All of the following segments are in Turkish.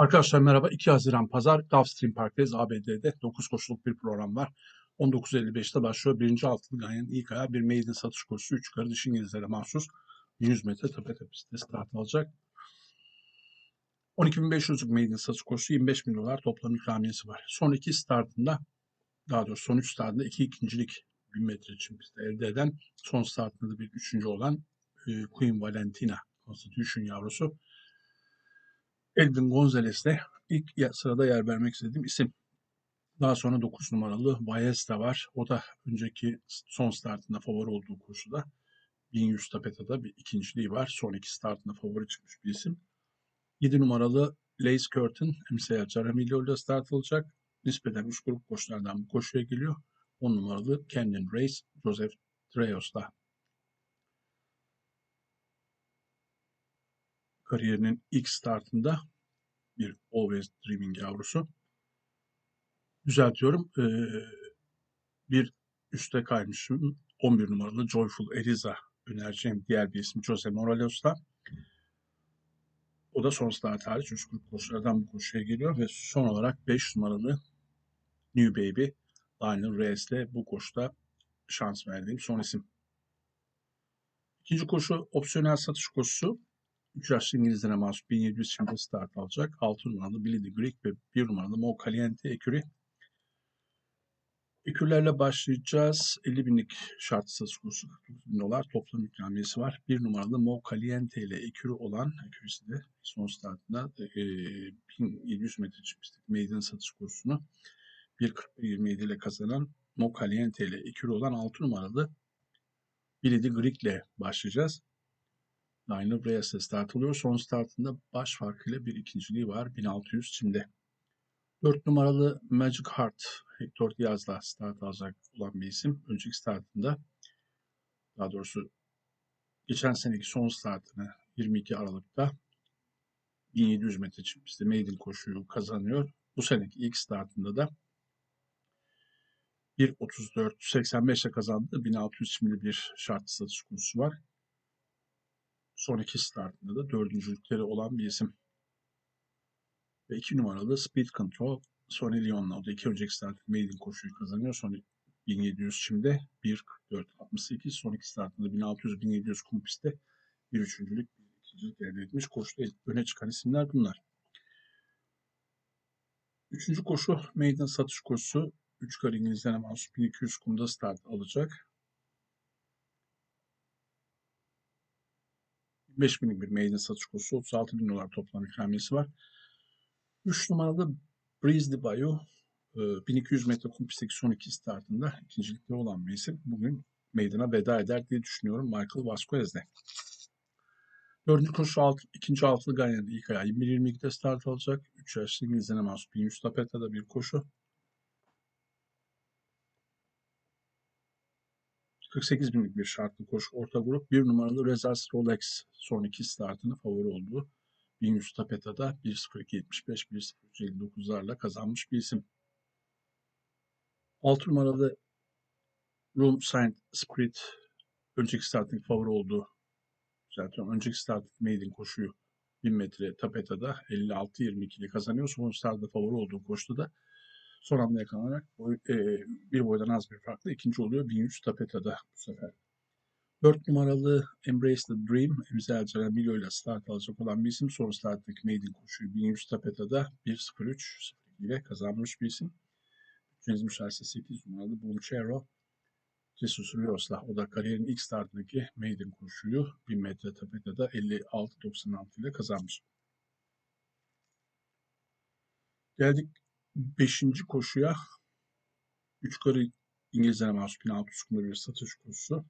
Arkadaşlar merhaba. 2 Haziran Pazar Gulfstream Park'teyiz. ABD'de 9 koşuluk bir program var. 19.55'te başlıyor. Birinci altılı Ganyan ilk ayağı bir maiden satış koşusu. 3 yukarı dış İngilizlere mahsus 100 metre tepe tepesinde start alacak. 12.500'lük maiden satış koşusu 25 bin dolar toplam ikramiyesi var. Son iki startında daha doğrusu son 3 startında 2 ikincilik 1000 metre için pistte elde eden son startında da bir üçüncü olan e, Queen Valentina Constitution yavrusu Edwin Gonzalez'de ilk sırada yer vermek istediğim isim. Daha sonra 9 numaralı Valles var. O da önceki son startında favori olduğu koşuda 1100 tapetada bir ikinciliği var. Son iki startında favori çıkmış bir isim. 7 numaralı Lace Curtin MSA Caramillo ile start alacak. Nispeten 3 grup koşulardan bu koşuya geliyor. 10 numaralı Canyon Race Joseph Treyos'ta. Kariyerinin ilk startında bir Always Dreaming yavrusu. Düzeltiyorum. Ee, bir üste kaymışım. 11 numaralı Joyful Eliza önereceğim diğer bir isim Jose Morales'ta. O da son start hariç 3 grup koşulardan bu koşuya geliyor ve son olarak 5 numaralı New Baby Lionel Reyes'le bu koşuda şans verdiğim son isim. İkinci koşu opsiyonel satış koşusu. 3 yaşlı İngilizlere mahsus 1700 şimdi start alacak. 6 numaralı Billy the Greek ve 1 numaralı Mo Caliente Eküri. Ekürlerle başlayacağız. 50 binlik şart kursu 49 bin dolar toplam ikramiyesi var. 1 numaralı Mo Caliente ile Ekürü olan Ekürisi de son startında e, 1700 metre çıkmıştık. Meydan satış kursunu 1.41.27 ile kazanan Mo Caliente ile Ekürü olan 6 numaralı Billy the Greek ile başlayacağız. Lionel Reyes'e start alıyor. Son startında baş farkıyla bir ikinciliği var. 1600 şimdi. 4 numaralı Magic Heart Hector Diaz'la start alacak olan bir isim. Önceki startında daha doğrusu geçen seneki son startını 22 Aralık'ta 1700 metre çiftlikte maiden koşuyu kazanıyor. Bu seneki ilk startında da 1.34.85'e kazandı. 1600 şimdi bir şart satış kursu var. Son iki startında da dördüncülükleri olan bir isim. Ve iki numaralı Speed Control Sonny Leon'la o da iki önceki start maiden koşuyu kazanıyor. Son 1700 şimdi 1.44.68 son iki startında 1600-1700 kum pistte bir üçüncülük bir ikincilik elde etmiş. Koşuda öne çıkan isimler bunlar. Üçüncü koşu maiden satış koşusu. 3 kar İngilizlerine mahsus 1200 kumda start alacak. 5 binlik bir maiden satış koşusu 36 bin dolar toplam ikramiyesi var. 3 numaralı Breeze de Bayou 1200 metre kum pistteki son iki startında ikincilikte olan bir. Bugün meydana veda eder diye düşünüyorum Michael Vasquez'de. Dördüncü koşu alt, ikinci altılı Ganyan'da ilk ayağı 21-22'de start alacak. 3 yaşlı İngilizlerine mahsus 1100 tapeta'da bir koşu. 48 binlik bir şartlı koşu orta grup. Bir numaralı Rezars Rolex son iki startını favori olduğu 1100 tapeta'da 1.02.75 1.03.59'larla kazanmış bir isim. 6 numaralı Room Saint Spirit önceki startın favori olduğu zaten önceki startın maiden koşuyu 1000 metre tapeta'da 56-22 ile kazanıyor. Son startta favori olduğu koşuda da Son anda yakalanarak boy, e, bir boydan az bir farklı ikinci oluyor 1300 tapeta'da bu sefer. 4 numaralı Embrace the Dream, Emzel Caramillo ile start alacak olan bir isim. Son starttaki maiden koşuyu 1100 tapeta'da 1.03 ile kazanmış bir isim. Bütçeniz müsaitse 8 numaralı Bonchero Jesus Rios'la. O da kariyerin ilk startındaki maiden koşuyu 1000 metre tapeta'da 56.96 ile kazanmış. Geldik Beşinci koşuya 3 karı İngilizlere mahsus 1600 kumda bir satış koşusu.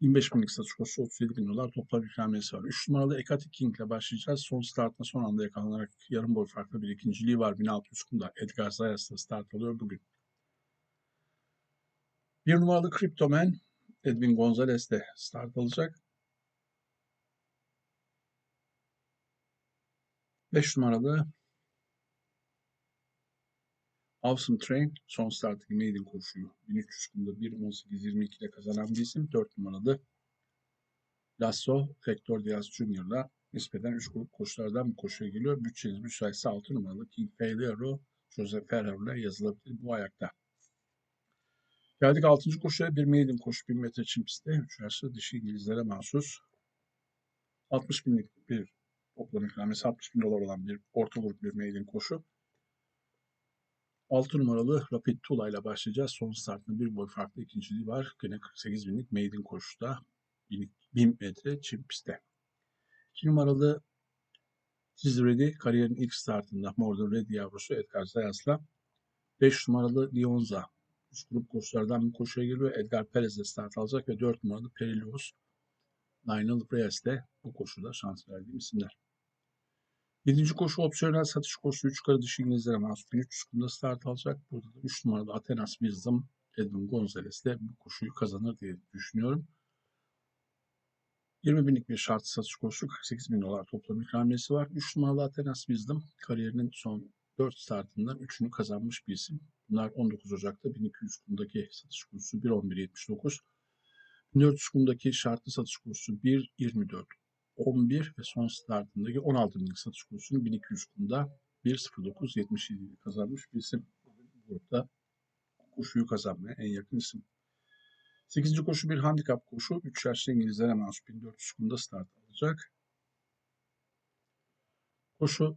25 binlik satış koşusu 37 bin dolar toplam ikramiyesi var. 3 numaralı Ekati King ile başlayacağız. Son startına son anda yakalanarak yarım boy farklı bir ikinciliği var. 1600 kumda Edgar Zayas'la start alıyor bugün. Bir numaralı Cryptoman Edwin Gonzalez de start alacak. 5 numaralı Awesome Train son startı maiden koşuyu 1300 kumda 1.18.22 ile kazanan bir isim. 4 numaralı Lasso Hector Diaz ile Nispeten 3 grup koşulardan bir koşuya geliyor. Bütçeniz müsaitse 6 numaralı King Failero Jose Ferrer ile yazılabilir bu ayakta. Geldik 6. koşuya. Bir maiden koşu 1000 metre çim pistte. 3 yaşlı dişi İngilizlere mahsus. 60 binlik bir toplam ikramiyesi 60 bin dolar olan bir orta grup bir maiden koşu. 6 numaralı Rapid Tula ile başlayacağız. Son startında bir boy farklı ikinciliği var. Gene 48 binlik maiden koşuda 1000 metre çim pistte. 2 numaralı Tiz Ready kariyerin ilk startında Mordor Ready yavrusu Edgar Zayas'la 5 numaralı Lionza 3 grup koşulardan bir koşuya giriyor. Edgar Perez de start alacak ve 4 numaralı Perilios Lionel Reyes de bu koşuda şans verdiğim isimler. 7. koşu opsiyonel satış koşusu 3 yukarı dışı İngilizlere mahsus 1300 kumda start alacak. Burada da 3 numaralı Atenas Wisdom Edwin Gonzalez de bu koşuyu kazanır diye düşünüyorum. 20 binlik bir şart satış koşusu 48 bin dolar toplam ikramiyesi var. 3 numaralı Atenas Wisdom kariyerinin son 4 startından 3'ünü kazanmış bir isim. Bunlar 19 Ocak'ta 1200 kumdaki satış kursu 1.11.79. 1400 kumdaki şartlı satış kursu 1.24 11 ve son startındaki 16 binlik satış kursunu 1200 kumda 1.09.77 kazanmış bir isim. Grupta koşuyu kazanmaya en yakın isim. 8. koşu bir handikap koşu. 3 yaşlı İngilizlere mahsus 1400 kumda start alacak. Koşu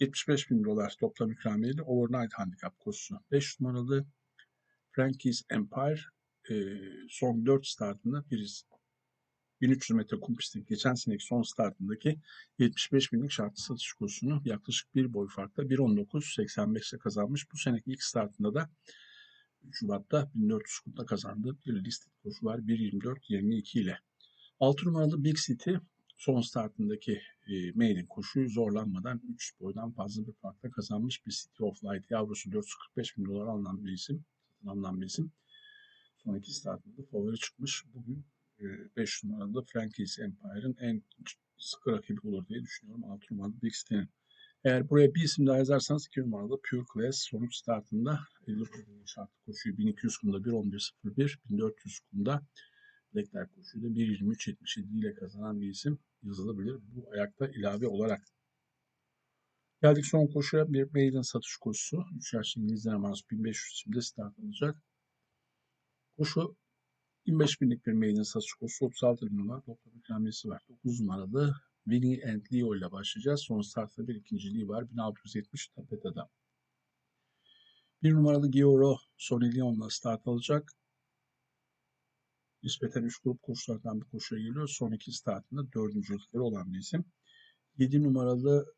75 bin dolar toplam ikramiyeli overnight handikap koşusu. 5 numaralı Frankie's Empire e, son 4 startında bir 1300 metre kum geçen seneki son startındaki 75 binlik şartlı satış kursunu yaklaşık bir boy farkla 1.19.85'e kazanmış. Bu seneki ilk startında da 3 Şubat'ta 1400 kumda kazandığı bir listed koşu var 1.24.22 ile. 6 numaralı Big City son startındaki e, maiden koşuyu zorlanmadan 3 boydan fazla bir farkla kazanmış bir City of Light yavrusu 445 bin dolar alınan bir isim. Alınan bir isim. Son iki startında favori çıkmış. Bugün 5 e, numaralı Frankie's Empire'ın en sıkı rakibi olur diye düşünüyorum. 6 numaralı Big City'nin. Eğer buraya bir isim daha yazarsanız 2 numaralı Pure Class sonuç startında 50 şartlı koşuyu 1200 kumda 1.11.01, 1400 kumda Blacklight koşuyu da 1.23.77 ile kazanan bir isim yazılabilir. Bu ayakta ilave olarak. Geldik son koşuya bir maiden satış koşusu. 3 yaşlı İngilizlere mahsus 1500 isimde start alacak. Koşu 25 binlik bir maiden satış koşusu 36 bin dolar toplam ikramiyesi var. 9 numaralı Winnie and Leo ile başlayacağız. Son startta bir ikinciliği var. 1670 Tapeta'da. Bir numaralı Gioro Sonny Leon'la start alacak. Nispeten 3 grup koşulardan bir koşuya geliyor. Son iki startında dördüncülükleri olan bir isim. 7 numaralı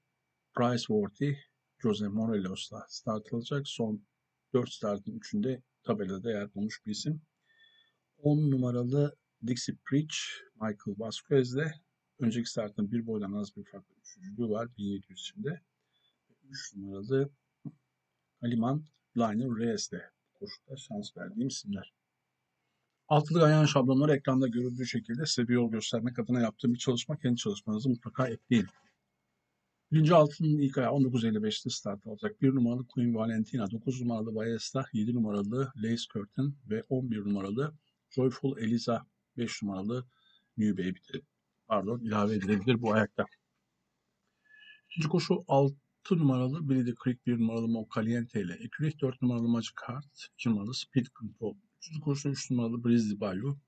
Price Worthy Jose Morelos'la start alacak. Son 4 startın 3'ünde tabelada yer bulmuş bir isim. 10 numaralı Dixie Preach Michael Vasquez'le önceki startın bir boydan az bir farklı üçüncülüğü var 1700 şimdi. 3 numaralı Aliman Lionel Reyes'le koşuda şans verdiğim isimler. Altılı ayağın şablonları ekranda görüldüğü şekilde size bir yol göstermek adına yaptığım bir çalışma. Kendi çalışmanızı mutlaka ekleyin. Birinci altının ilk ayağı 19.55'te start alacak. 1 numaralı Queen Valentina, 9 numaralı Ballesta, 7 numaralı Lace Curtain ve 11 numaralı Joyful Eliza, 5 numaralı New Baby pardon ilave edilebilir bu ayakta. İkinci koşu 6 numaralı Billy the Creek, 1 numaralı Mo Caliente ile Ecuric, 4 numaralı Magic Heart, 2 numaralı Speed Control Üçüncü koşu 3 numaralı Brizli Bayou.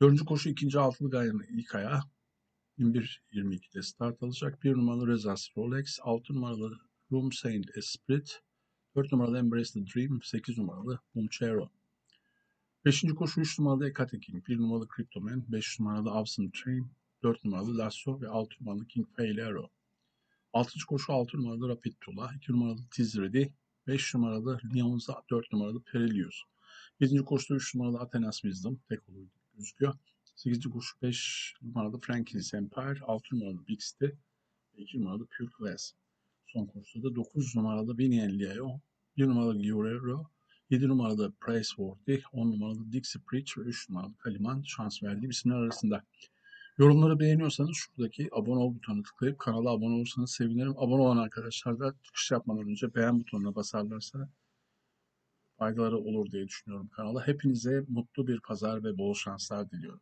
Dördüncü koşu ikinci altılı gayanın ilk ayağı 21-22'de start alacak. Bir numaralı Rezas Rolex, 6 numaralı Room Saint Esprit, 4 numaralı Embrace the Dream, 8 numaralı Munchero. Beşinci koşu 3 numaralı Ekate King, 1 numaralı Cryptoman, 5 numaralı Absent Train, 4 numaralı Lasso ve 6 numaralı King Failero. Altıncı koşu 6 numaralı Rapid Tula, 2 numaralı Tiz Ready, 5 numaralı Lyonza, 4 numaralı Perilius. 7. koşuda 3 numaralı Atenas Wisdom tek olur gözüküyor. 8. koşu 5 numaralı Frankie's Empire, 6 numaralı Big City ve 2 numaralı Pure Class. Son koşuda da 9 numaralı Vinny Leo, 1 numaralı Guerrero, 7 numaralı Praiseworthy, 10 numaralı Dixie Preach ve 3 numaralı Kaliman şans verdiği isimler arasında. Yorumları beğeniyorsanız şuradaki abone ol butonuna tıklayıp kanala abone olursanız sevinirim. Abone olan arkadaşlar da çıkış yapmadan önce beğen butonuna basarlarsa faydaları olur diye düşünüyorum kanala. Hepinize mutlu bir pazar ve bol şanslar diliyorum.